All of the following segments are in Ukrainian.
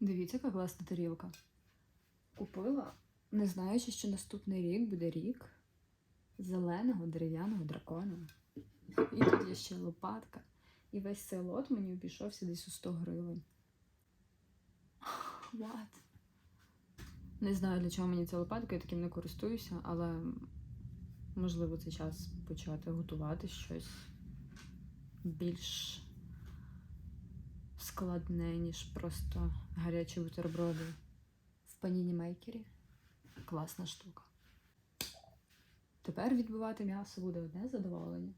Дивіться, яка класна тарілка. Купила, не знаючи, що наступний рік буде рік зеленого дерев'яного дракона. І тут є ще лопатка. І весь цей лот мені обійшовся десь у 100 гривень. What? Не знаю, для чого мені ця лопатка, я таким не користуюся, але можливо це час почати готувати щось більш складне, ніж просто гарячі бутерброди в паніні мейкері. Класна штука. Тепер відбивати м'ясо буде одне задоволення.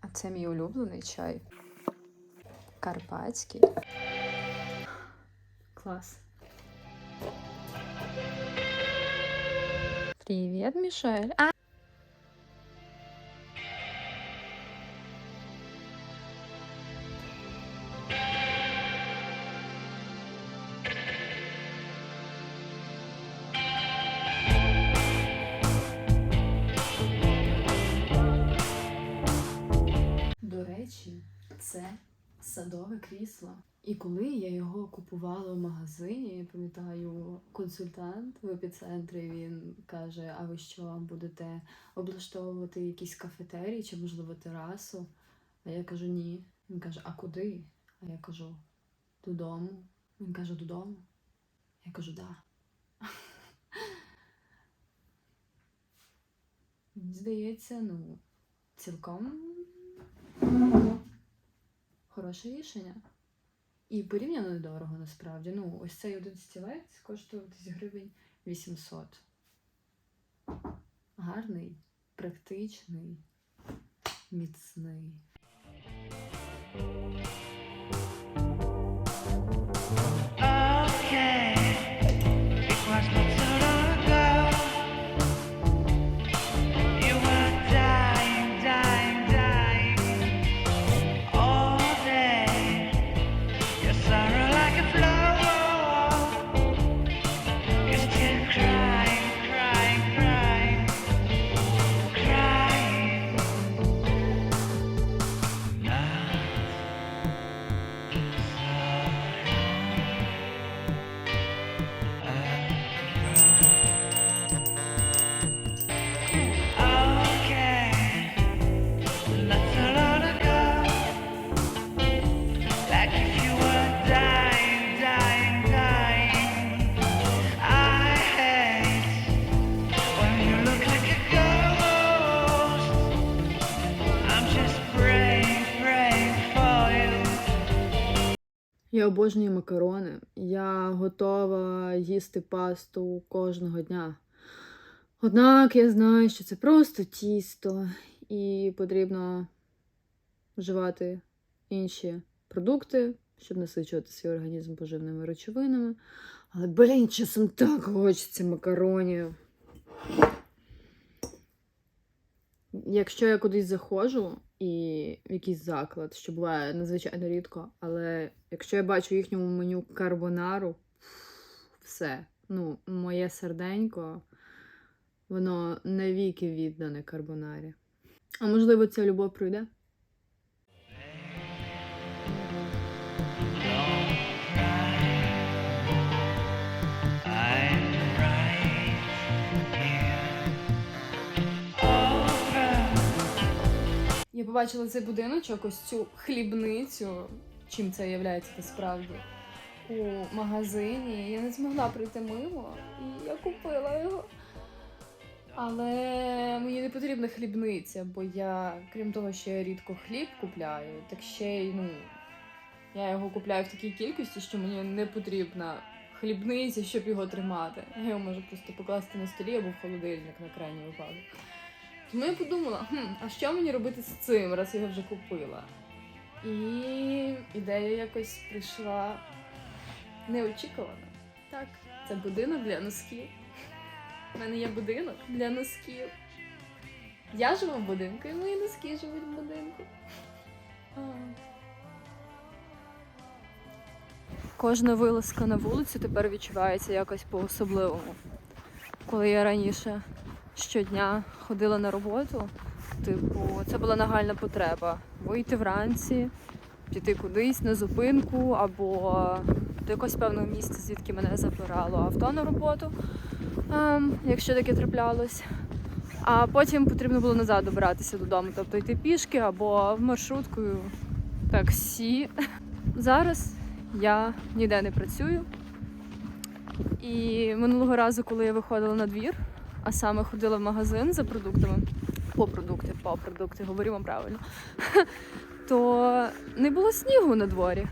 А це мій улюблений чай. Карпатський. Клас. Привет, Мишель. А... До речі, це садове крісло. І коли я його купувала в магазині, пам'ятаю, консультант в епіцентрі він каже: А ви що будете облаштовувати якісь кафетерії чи, можливо, терасу? А я кажу, ні. Він каже, а куди? А я кажу, додому. Він каже, додому. Я кажу, да. Здається, ну, цілком хороше рішення. І порівняно недорого насправді. Ну, ось цей один стілець коштує десь гривень 800. Гарний, практичний, міцний. Я обожнюю макарони. Я готова їсти пасту кожного дня. Однак я знаю, що це просто тісто, і потрібно вживати інші продукти, щоб насичувати свій організм поживними речовинами. Але, блін, часом так хочеться макаронів. Якщо я кудись заходжу і якийсь заклад, що буває надзвичайно рідко, але якщо я бачу їхньому меню карбонару, все. Ну, моє серденько, воно навіки віддане карбонарі. А можливо, ця любов пройде? Я побачила цей будиночок, ось цю хлібницю, чим це є насправді, у магазині. Я не змогла прийти мимо, і я купила його. Але мені не потрібна хлібниця, бо я, крім того, що я рідко хліб купляю, так ще й ну, я його купляю в такій кількості, що мені не потрібна хлібниця, щоб його тримати. Я його можу просто покласти на столі або в холодильник на крайній випадок. Тому я подумала, хм, а що мені робити з цим, раз я його вже купила? І ідея якось прийшла неочікувано. Так, це будинок для носків. У мене є будинок для носків. Я живу в будинку, і мої носки живуть в будинку. А. Кожна вилазка на вулицю тепер відчувається якось по-особливому. коли я раніше щодня ходила на роботу. Типу, це була нагальна потреба вийти вранці, піти кудись на зупинку або до якогось певного місця, звідки мене забирало авто на роботу, ем, якщо таке траплялось. А потім потрібно було назад добиратися додому, тобто йти пішки або маршруткою, таксі. Зараз я ніде не працюю. І минулого разу, коли я виходила на двір, а саме ходила в магазин за продуктами, по продукти, по продукти, говоримо правильно, то не було снігу на дворі.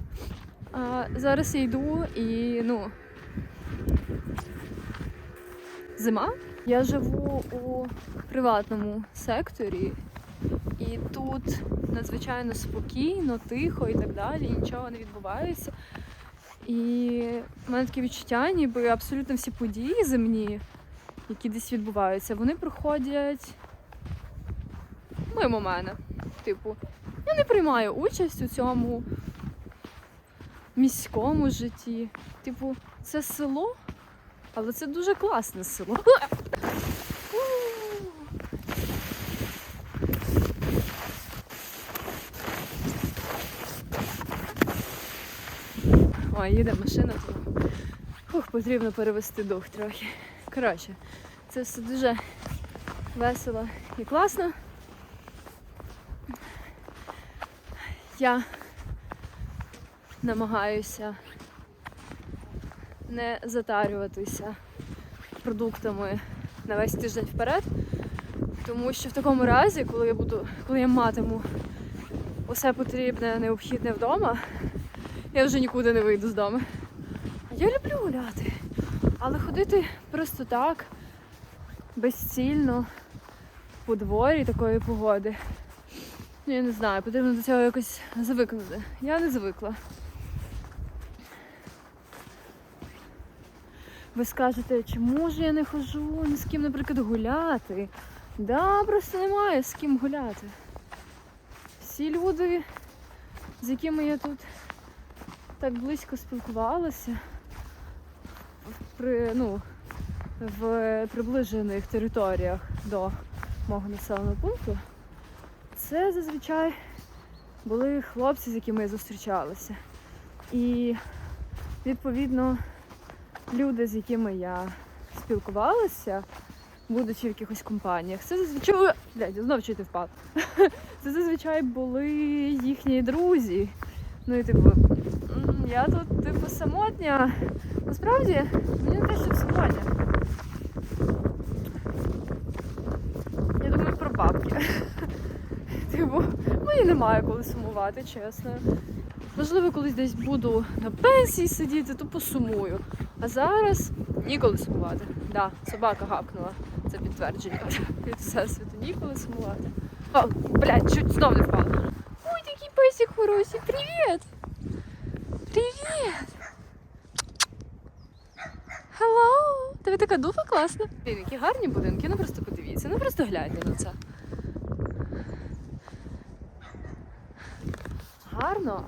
А зараз я йду і ну. Зима. Я живу у приватному секторі, і тут надзвичайно спокійно, тихо і так далі, нічого не відбувається. І в мене таке відчуття, ніби абсолютно всі події земні, які десь відбуваються, вони проходять мимо мене. Типу, я не приймаю участь у цьому міському житті. Типу, це село, але це дуже класне село. Ой, їде машина, тому Фух, потрібно перевести дух трохи. Коротше, це все дуже весело і класно. Я намагаюся не затарюватися продуктами на весь тиждень вперед, тому що в такому разі, коли я буду, коли я матиму усе потрібне, необхідне вдома, я вже нікуди не вийду з дому. Я люблю гуляти, але ходити просто так, безцільно, по дворі такої погоди. Ну, я не знаю, потрібно до цього якось звикнути. Я не звикла. Ви скажете, чому ж я не ходжу ні з ким, наприклад, гуляти? Да, просто немає з ким гуляти. Всі люди, з якими я тут так близько спілкувалася, при, ну, в приближених територіях до мого населеного пункту, це зазвичай були хлопці, з якими я зустрічалася. І відповідно люди, з якими я спілкувалася, будучи в якихось компаніях, це зазвичай. Блядь, знов чути впав. Це зазвичай були їхні друзі. Ну і типу, я тут, типу, самотня. Насправді, мені не те, що самотня. Я думаю про бабки. Типу, мені немає коли сумувати, чесно. Можливо, колись десь буду на пенсії сидіти, то посумую. А зараз ніколи сумувати. Да, собака гавкнула. Це підтвердження від всесвіту. Ніколи сумувати. О, блядь, чуть знов не впала. Песик хороший. Привіт! Привіт! Hello! Тебе така духа класна. Блін, які гарні будинки, ну просто подивіться, ну просто гляньте на це. Гарно.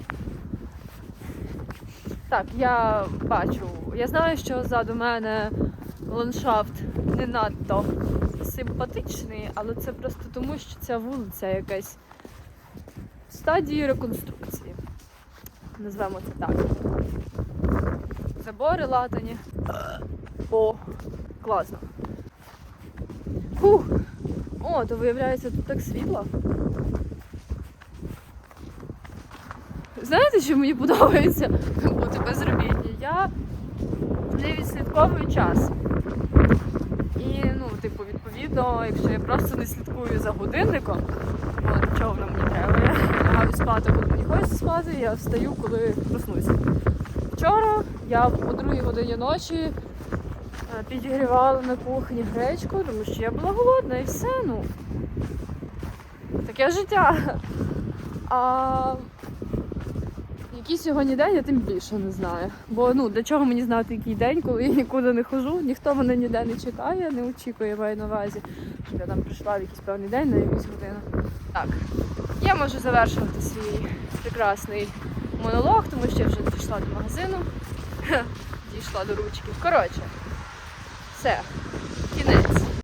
Так, я бачу. Я знаю, що ззаду мене ландшафт не надто симпатичний, але це просто тому, що ця вулиця якась стадії реконструкції. Назвемо це так. Забори латані. О, класно. Фух. О, то виявляється, тут так світло. Знаєте, що мені подобається бути безробітній? Я не відслідковую час. І, ну, типу, відповідно, якщо я просто не слідкую за годинником, от чого воно мені треба, я лягаю спати, коли мені хочеться спати, я встаю, коли проснуся. Вчора я о другій годині ночі е, підігрівала на кухні гречку, тому що я була голодна і все, ну. Таке життя. А який сьогодні день, я тим більше не знаю. Бо ну для чого мені знати який день, коли я нікуди не хожу, ніхто мене ніде не чекає, не очікує, маю на увазі, щоб я там прийшла в якийсь певний день на якусь годину. Так, я можу завершувати свій прекрасний монолог, тому що я вже дійшла до магазину, дійшла до ручки. Коротше, все.